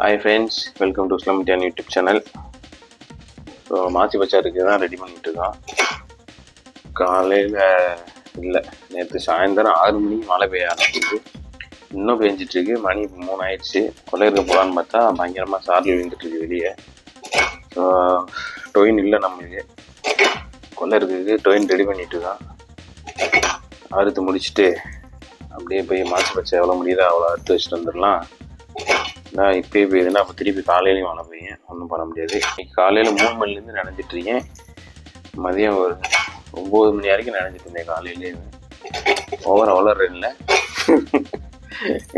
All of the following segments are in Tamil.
ஹாய் ஃப்ரெண்ட்ஸ் வெல்கம் டு ஸ்லம் டியான் யூடியூப் சேனல் ஸோ மாசி பச்சாருக்கு தான் ரெடி பண்ணிட்டு இருக்கோம் காலையில் இல்லை நேற்று சாயந்தரம் ஆறு மணிக்கு மழை பெய்ய ஆரம்பிச்சிருக்கு. இன்னும் பெஞ்சிட்ருக்கு மணி இப்போ மூணு ஆயிடுச்சு கொள்ளையிருக்க போகலான்னு பார்த்தா பயங்கரமாக சார்ஜ் விழுந்துட்டுருக்கு வெளியே. ஸோ டொயின் இல்லை நம்மளுக்கு. கொள்ளையிருக்கு டொயின் ரெடி பண்ணிட்டு தான் அறுத்து முடிச்சுட்டு அப்படியே போய் மாசு பச்சை எவ்வளோ முடியுதோ அவ்வளோ அறுத்து வச்சுட்டு வந்துடலாம். நான் இப்பயே பெய்யுதுன்னா அப்போ திருப்பி காலையிலையும் வாழ பெய்யும் ஒன்றும் பண்ண முடியாது. இன்னைக்கு காலையில் மூணு மணிலேருந்து நனைஞ்சிட்டு இருக்கேன் மதியம் ஒரு ஒம்பது மணி வரைக்கும் நனைஞ்சிட்டு இருந்தேன் காலையிலே. ஓவர வளர்றேன்ல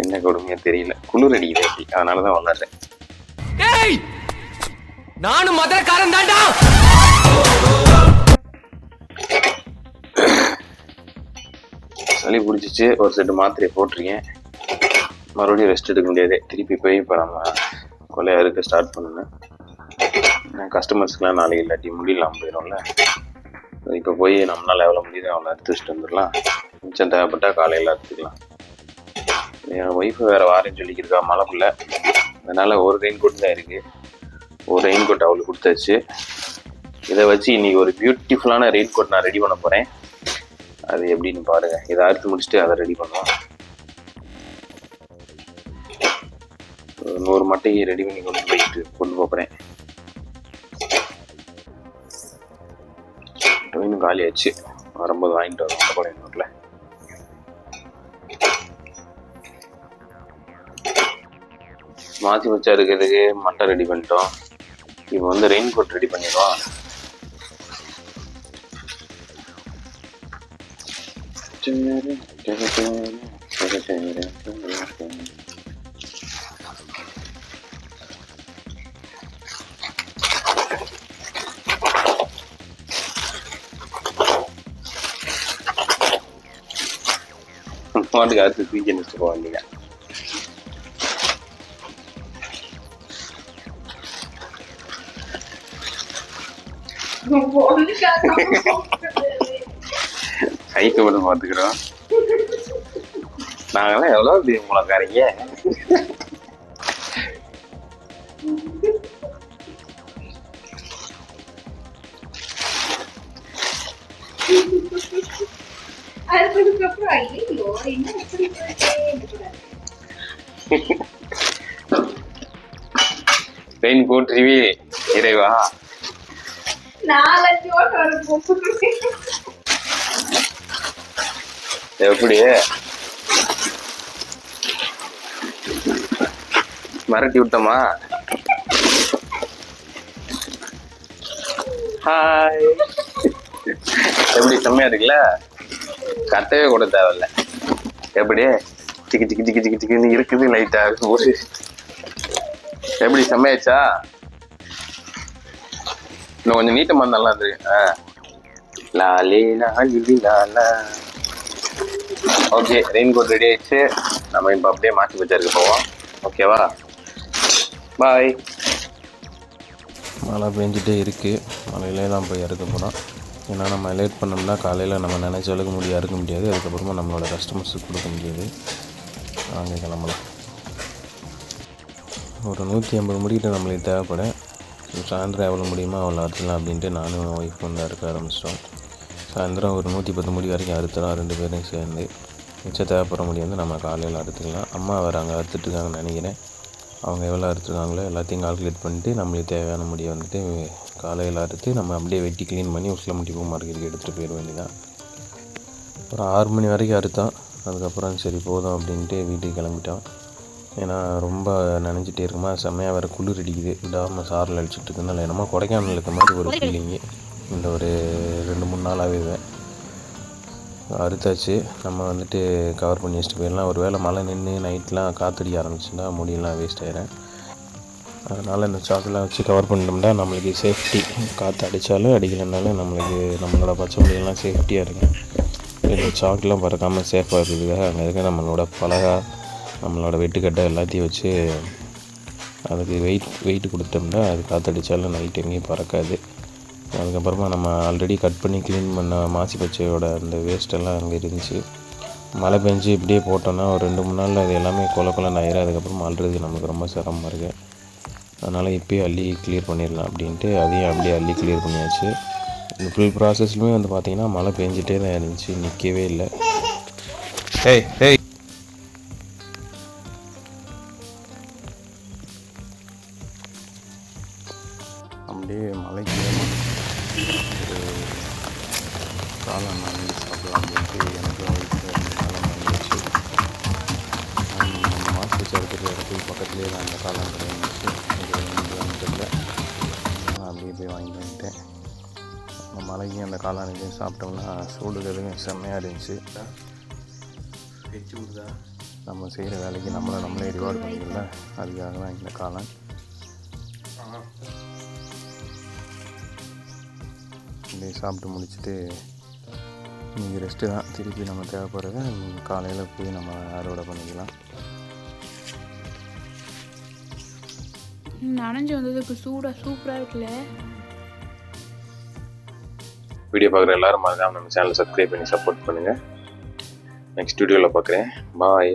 என்ன கொடுமையாக தெரியல. குளிர் அடிக்குது அப்படி. அதனால தான் வளர்றேன் நானும் மதுரக்காரன் தாண்டா சளி பிடிச்சிச்சு ஒரு செட்டு மாத்திரையை போட்டிருக்கேன். மறுபடியும் ரெஸ்ட் எடுக்க முடியாது. திருப்பி போய் இப்போ நம்ம கொலையாக இருக்க ஸ்டார்ட் பண்ணணும். கஸ்டமர்ஸ்க்கெலாம் நாளைக்கு இல்லாட்டி முடியலாம் போயிடும்ல. இப்போ போய் நம்மளால் எவ்வளோ முடியுதோ அவ்வளோ அறுத்து வச்சுட்டு வந்துடலாம். மிச்சம் தேவைப்பட்டால் காலையில் எடுத்துக்கலாம் என் ஒய்ஃபு வேறு வாரேன்னு சொல்லிக்கிருக்கா மழைக்குள்ள அதனால் ஒரு ரெயின் கோட் தான் இருக்குது ஒரு ரெயின் கோட் அவளுக்கு கொடுத்தாச்சு. இதை வச்சு இன்றைக்கி ஒரு பியூட்டிஃபுல்லான ரெயின் கோட் நான் ரெடி பண்ண போகிறேன் அது எப்படின்னு பாருங்க. இதை அறுத்து முடிச்சுட்டு அதை ரெடி பண்ணுவோம். ஒரு நூறு ரெடி பண்ணி கொண்டு போயிட்டு கொண்டு போகிறேன் இன்னும் காலி ஆச்சு. வரும்போது வாங்கிட்டு வரோம். அந்த கூட நோட்டில் மாற்றி வச்சா இருக்கிறதுக்கு மட்டை ரெடி பண்ணிட்டோம். இப்போ வந்து ரெயின் கோட் ரெடி பண்ணிடுவோம் Onde ga tu kijin su முளைக்காரீங்க அதுக்கப்புறம் ஐயோ என்ன இப்படி போயிட்டே ரெயின் கோட் ரிவி இறைவா. நாலஞ்சு ஓட்டம் வரும் எப்படி? மிரட்டி விட்டோமா? ஹாய் எப்படி செம்மையா இருக்குல்ல? கட்டவே கூட தேவையில்ல. எப்படி? டிக்கி டிக்கி டிக்கி டிக்கி டிக்கின்னு இருக்குது லைட்டா ஒரு எப்படி செம்மையாச்சா? இன்னும் கொஞ்சம் நீட்டமாக நல்லா இருக்கு ஆ. லாலி லாலி லாலா ஓகே ரெயின் கோட் ரெடி ஆயிடுச்சு. நம்ம இப்போ அப்படியே மாற்றி பஜாருக்கு போவோம். ஓகேவா பாய் மழை பெஞ்சிட்டே இருக்குது மழையிலே தான் போய் இறக்க போகிறோம் ஏன்னா நம்ம லேட் பண்ணோம்னா காலையில் நம்ம நினச்ச அளவுக்கு முடிய இறக்க முடியாது. அதுக்கப்புறமா நம்மளோட கஸ்டமர்ஸுக்கு கொடுக்க முடியாது. வாங்க கிளம்பலாம். ஒரு நூற்றி ஐம்பது முடிக்கிட்ட நம்மளுக்கு தேவைப்படும் சாயந்தரம் எவ்வளோ முடியுமோ அவ்வளோ அறுத்துலாம் அப்படின்ட்டு நானும் ஒய்ஃப் வந்து அறுக்க ஆரம்பிச்சிட்டோம். சாயந்தரம் ஒரு நூற்றி பத்து முடி வரைக்கும் அறுத்துலாம் ரெண்டு பேரும் சேர்ந்து. மிச்ச தேவைப்பட முடியும் வந்து நம்ம காலையில் அறுத்துக்கலாம். அம்மா வேறு அங்கே அறுத்துட்ருக்காங்கன்னு நினைக்கிறேன். அவங்க எவ்வளோ அறுத்துருக்காங்களோ எல்லாத்தையும் கால்குலேட் பண்ணிட்டு நம்மளுக்கு தேவையான முடியை வந்துட்டு காலையில் அறுத்து நம்ம அப்படியே வெட்டி க்ளீன் பண்ணி உசிலம்பட்டி பூ மார்க்கெட்டுக்கு எடுத்துகிட்டு போயிட வேண்டியதான் ஒரு ஆறு மணி வரைக்கும் அறுத்தோம். அதுக்கப்புறம் சரி போதும் அப்படின்ட்டு வீட்டுக்கு கிளம்பிட்டோம். ஏன்னா ரொம்ப நினச்சிட்டே இருக்குமா? செம்மையாக வேறு குளிர் அடிக்குது. விடாமல் சாரில் அடிச்சிட்டு இருக்கனால என்னமோ கொடைக்கானல் இருக்க மாதிரி ஒரு ஃபீலிங்கு இந்த ஒரு ரெண்டு மூணு நாளாகவே அறுத்தாச்சு. நம்ம வந்துட்டு கவர் பண்ணி வச்சுட்டு போயிடலாம். ஒரு வேளை மழை நின்று நைட்லாம் காற்றடிக்க ஆரம்பிச்சுன்னா முடியெல்லாம் வேஸ்ட் ஆயிடும் அதனால் இந்த சாக்கெலாம் வச்சு கவர் பண்ணிட்டோம்னா நம்மளுக்கு சேஃப்டி காற்று அடித்தாலும் அடிக்கலைனாலும் நம்மளுக்கு நம்மளோட பச்சை முடியெல்லாம் சேஃப்டியாக இருக்கும். இந்த சாக்கெலாம் பறக்காமல் சேஃபாக இருக்கிறதுக்காக அங்கே இருக்க நம்மளோட பலகா நம்மளோட வெட்டுக்கட்டை எல்லாத்தையும் வச்சு அதுக்கு வெயிட் வெயிட் கொடுத்தோம்னா அது காற்றடிச்சாலும் நைட் எங்கேயும் பறக்காது. அதுக்கப்புறமா நம்ம ஆல்ரெடி கட் பண்ணி க்ளீன் பண்ண மாசி பச்சையோட அந்த வேஸ்ட்டெல்லாம் அங்கே இருந்துச்சு. மழை பெஞ்சு இப்படியே போட்டோன்னா ஒரு ரெண்டு மூணு நாளில் அது எல்லாமே கொல கொல ஆயிரும். அதுக்கப்புறம் அள்ளுறதுக்கு நமக்கு ரொம்ப சிரமமாக இருக்குது அதனால் இப்போயே அள்ளி கிளியர் பண்ணிடலாம் அப்படின்ட்டு அதையும் அப்படியே அள்ளி கிளியர் பண்ணியாச்சு. இந்த ஃபுல் ப்ராசஸ்லுமே வந்து பார்த்திங்கன்னா மழை பெஞ்சிட்டே தான் இருந்துச்சு. நிற்கவே இல்லை. ஏய் ஏய். அப்படியே மலைக்கு ஒரு வாங்கி சாப்பிடலாம் அப்படின்ட்டு எனக்கும் வீட்டில் வாங்கிடுச்சு நம்ம மாசு இடத்துக்கு பக்கத்துலேயே தான் அந்த காளான் இருந்துச்சு நான் அப்படியே போய் வாங்கிட்டு வந்துட்டேன் மலைக்கு அந்த காளான் இதையும் சாப்பிட்டோம்னா சூடுக்கிறதுக்கு செம்மையாக இருந்துச்சு நம்ம செய்கிற வேலைக்கு நம்மளை நம்மளே ரிவார்டு பண்ணிக்கல அதுக்காக தான் இந்த காளான் இப்படி சாப்பிட்டு முடிச்சுட்டு இன்றைக்கி ரெஸ்ட்டு தான். திருப்பி நம்ம தேவைப்படுறத காலையில் போய் நம்ம அறுவடை பண்ணிக்கலாம். நனைஞ்சு வந்ததுக்கு சூடாக சூப்பராக இருக்குல்ல. வீடியோ பார்க்குற எல்லாரும் மறக்காம நம்ம சேனலை சப்ஸ்கிரைப் பண்ணி சப்போர்ட் பண்ணுங்கள் நெக்ஸ்ட் வீடியோவில் பார்க்குறேன். பாய்